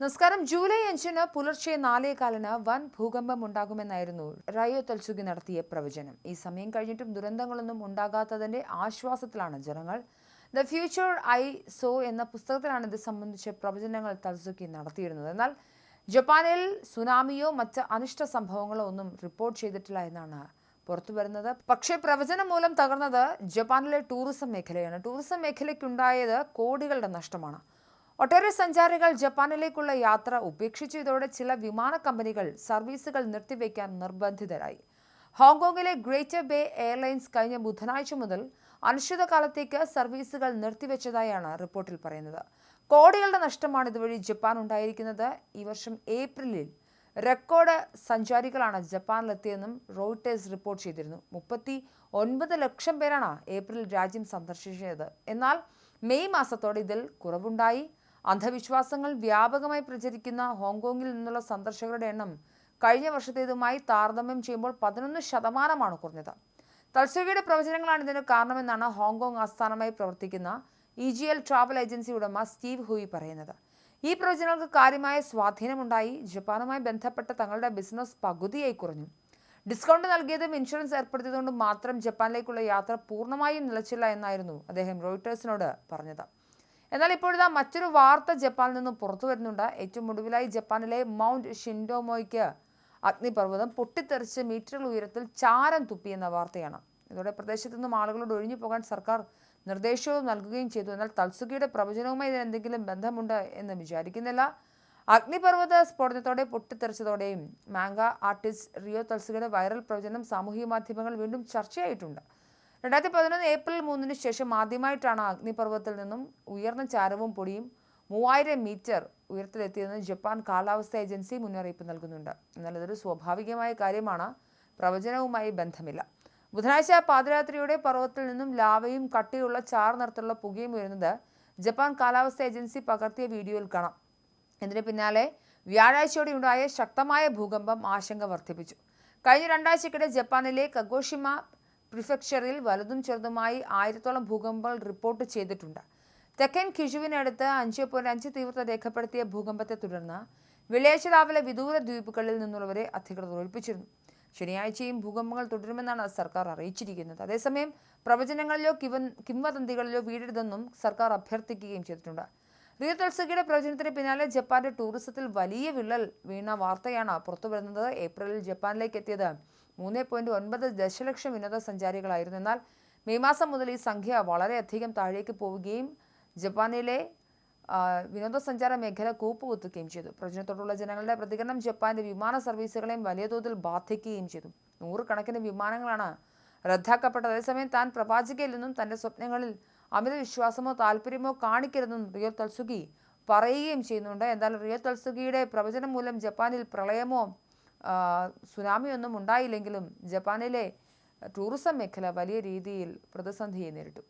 നമസ്കാരം. ജൂലൈ അഞ്ചിന് പുലർച്ചെ നാലേകാലിന് വൻ ഭൂകമ്പം ഉണ്ടാകുമെന്നായിരുന്നു റയോ തൽസുഗി നടത്തിയ പ്രവചനം. ഈ സമയം കഴിഞ്ഞിട്ടും ദുരന്തങ്ങളൊന്നും ഉണ്ടാകാത്തതിന്റെ ആശ്വാസത്തിലാണ് ജനങ്ങൾ. ദ ഫ്യൂച്ചർ ഐ സോ എന്ന പുസ്തകത്തിലാണ് ഇത് സംബന്ധിച്ച പ്രവചനങ്ങൾ തൽസുഗി നടത്തിയിരുന്നത്. എന്നാൽ ജപ്പാനിൽ സുനാമിയോ മറ്റ് അനിഷ്ട സംഭവങ്ങളോ ഒന്നും റിപ്പോർട്ട് ചെയ്തിട്ടില്ല എന്നാണ് പുറത്തു വരുന്നത്. പക്ഷേ പ്രവചനം മൂലം തകർന്നത് ജപ്പാനിലെ ടൂറിസം മേഖലയാണ്. ടൂറിസം മേഖലയ്ക്കുണ്ടായത് കോടികളുടെ നഷ്ടമാണ്. ഒട്ടേറെ സഞ്ചാരികൾ ജപ്പാനിലേക്കുള്ള യാത്ര ഉപേക്ഷിച്ചതോടെ ചില വിമാന കമ്പനികൾ സർവീസുകൾ നിർത്തിവെക്കാൻ നിർബന്ധിതരായി. ഹോങ്കോങ്ങിലെ ഗ്രേറ്റർ ബേ എയർലൈൻസ് കഴിഞ്ഞ ബുധനാഴ്ച മുതൽ അനിശ്ചിതകാലത്തേക്ക് സർവീസുകൾ നിർത്തിവെച്ചതായാണ് റിപ്പോർട്ടിൽ പറയുന്നത്. കോടികളുടെ നഷ്ടമാണ് ഇതുവഴി ജപ്പാൻ ഉണ്ടായിരിക്കുന്നത്. ഈ വർഷം ഏപ്രിലിൽ റെക്കോർഡ് സഞ്ചാരികളാണ് ജപ്പാനിലെത്തിയെന്നും റോയിട്ടേഴ്സ് റിപ്പോർട്ട് ചെയ്തിരുന്നു. മുപ്പത്തി ഒൻപത് ലക്ഷം പേരാണ് ഏപ്രിൽ രാജ്യം സന്ദർശിച്ചത്. എന്നാൽ മെയ് മാസത്തോടെ ഇതിൽ കുറവുണ്ടായി. അന്ധവിശ്വാസങ്ങൾ വ്യാപകമായി പ്രചരിക്കുന്ന ഹോങ്കോങ്ങിൽ നിന്നുള്ള സന്ദർശകരുടെ എണ്ണം കഴിഞ്ഞ വർഷത്തേതുമായി താരതമ്യം ചെയ്യുമ്പോൾ പതിനൊന്ന് ശതമാനമാണ് കുറഞ്ഞത്. തത്സവിയുടെ പ്രവചനങ്ങളാണ് ഇതിന് കാരണമെന്നാണ് ഹോങ്കോങ് ആസ്ഥാനമായി പ്രവർത്തിക്കുന്ന E G L travel agency ഉടമ സ്റ്റീവ് ഹൂയി പറയുന്നത്. ഈ പ്രവചനങ്ങൾക്ക് കാര്യമായ സ്വാധീനമുണ്ടായി. ജപ്പാനുമായി ബന്ധപ്പെട്ട തങ്ങളുടെ ബിസിനസ് പകുതിയായി കുറഞ്ഞു. ഡിസ്കൗണ്ട് നൽകിയതും ഇൻഷുറൻസ് ഏർപ്പെടുത്തിയതുകൊണ്ടും മാത്രം ജപ്പാനിലേക്കുള്ള യാത്ര പൂർണമായും നിലച്ചില്ല എന്നായിരുന്നു അദ്ദേഹം റോയിട്ടേഴ്സിനോട് പറഞ്ഞത്. എന്നാൽ ഇപ്പോഴിതാ മറ്റൊരു വാർത്ത ജപ്പാനിൽ നിന്നും പുറത്തു വരുന്നുണ്ട്. ഏറ്റവും ഒടുവിലായി ജപ്പാനിലെ മൗണ്ട് ഷിൻഡോമോയ്ക്ക് അഗ്നിപർവതം പൊട്ടിത്തെറിച്ച് മീറ്ററുകൾ ഉയരത്തിൽ ചാരം തുപ്പിയെന്ന വാർത്തയാണ്. ഇതോടെ പ്രദേശത്തു നിന്നും ആളുകളോട് ഒഴിഞ്ഞു പോകാൻ സർക്കാർ നിർദ്ദേശവും നൽകുകയും ചെയ്തു. എന്നാൽ തൽസുഖിയുടെ പ്രവചനവുമായി ഇതിന് എന്തെങ്കിലും ബന്ധമുണ്ട് എന്ന് വിചാരിക്കുന്നില്ല. അഗ്നിപർവത സ്ഫോടനത്തോടെ പൊട്ടിത്തെറിച്ചതോടെയും മാങ്ക ആർട്ടിസ്റ്റ് റിയോ തൽസുഖയുടെ വൈറൽ പ്രവചനം സാമൂഹ്യ മാധ്യമങ്ങൾ വീണ്ടും ചർച്ചയായിട്ടുണ്ട്. രണ്ടായിരത്തി പതിനൊന്ന് ഏപ്രിൽ മൂന്നിന് ശേഷം ആദ്യമായിട്ടാണ് അഗ്നിപർവതത്തിൽ നിന്നും ഉയർന്ന ചാരവും പൊടിയും മൂവായിരം മീറ്റർ ഉയരത്തിലെത്തിയതെന്ന് ജപ്പാൻ കാലാവസ്ഥ ഏജൻസി മുന്നറിയിപ്പ് നൽകുന്നുണ്ട്. എന്നാൽ ഇതൊരു സ്വാഭാവികമായ കാര്യമാണ്. പ്രവചനവുമായി ബന്ധമില്ല. ബുധനാഴ്ച പാദരാത്രിയുടെ പർവതത്തിൽ നിന്നും ലാവയും കട്ടിയുള്ള ചാർ നിറത്തിലുള്ള പുകയും ഉയരുന്നത് ജപ്പാൻ കാലാവസ്ഥ ഏജൻസി പകർത്തിയ വീഡിയോയിൽ കാണാം. ഇതിന് പിന്നാലെ വ്യാഴാഴ്ചയോടെ ഉണ്ടായ ശക്തമായ ഭൂകമ്പം ആശങ്ക വർദ്ധിപ്പിച്ചു. കഴിഞ്ഞ രണ്ടാഴ്ചക്കിടെ ജപ്പാനിലെ കഗോഷിമ പ്രിഫെക്ചറിൽ വലുതും ചെറുതുമായി ആയിരത്തോളം ഭൂകമ്പങ്ങൾ റിപ്പോർട്ട് ചെയ്തിട്ടുണ്ട്. തെക്കൻ കിഷുവിനടുത്ത് അഞ്ച് പോയിന്റ് അഞ്ച് തീവ്രത രേഖപ്പെടുത്തിയ ഭൂകമ്പത്തെ തുടർന്ന് വെള്ളിയാഴ്ച രാവിലെ വിദൂര ദ്വീപുകളിൽ നിന്നുള്ളവരെ അധികൃതർ ഒഴിപ്പിച്ചിരുന്നു. ശനിയാഴ്ചയും ഭൂകമ്പങ്ങൾ തുടരുമെന്നാണ് സർക്കാർ അറിയിച്ചിരിക്കുന്നത്. അതേസമയം പ്രവചനങ്ങളിലോ കിവൻ കിംവദന്തികളിലോ വീഴരുതെന്നും സർക്കാർ അഭ്യർത്ഥിക്കുകയും ചെയ്തിട്ടുണ്ട്. റിയോ തൽസുഖിയുടെ പ്രവചനത്തിന് പിന്നാലെ ജപ്പാന്റെ ടൂറിസത്തിൽ വലിയ വിള്ളൽ വീണ വാർത്തയാണ് പുറത്തുവരുന്നത്. ഏപ്രിലിൽ ജപ്പാനിലേക്ക് എത്തിയത് മൂന്ന് പോയിന്റ് ഒൻപത് ദശലക്ഷം വിനോദസഞ്ചാരികളായിരുന്നു. എന്നാൽ മെയ് മാസം മുതൽ ഈ സംഖ്യ വളരെയധികം താഴേക്ക് പോവുകയും ജപ്പാനിലെ വിനോദസഞ്ചാര മേഖല കൂപ്പുകുത്തുകയും ചെയ്തു. പ്രചനത്തോടുള്ള ജനങ്ങളുടെ പ്രതികരണം ജപ്പാന്റെ വിമാന സർവീസുകളെയും വലിയ തോതിൽ ബാധിക്കുകയും ചെയ്തു. നൂറുകണക്കിന് വിമാനങ്ങളാണ് റദ്ദാക്കപ്പെട്ടത്. അതേസമയം താൻ പ്രവാചകയിൽ നിന്നും തന്റെ സ്വപ്നങ്ങളിൽ അമിത വിശ്വാസമോ താല്പര്യമോ കാണിക്കരുതെന്നും റിയോ തൽസുഗി പറയുകയും ചെയ്യുന്നുണ്ട്. എന്നാൽ റിയോ തൽസുഗിയുടെ പ്രവചനം മൂലം ജപ്പാനിൽ പ്രളയമോ സുനാമിയൊന്നും ഉണ്ടായില്ലെങ്കിലും ജപ്പാനിലെ ടൂറിസം മേഖല വലിയ രീതിയിൽ പ്രതിസന്ധിയെ നേരിട്ടു.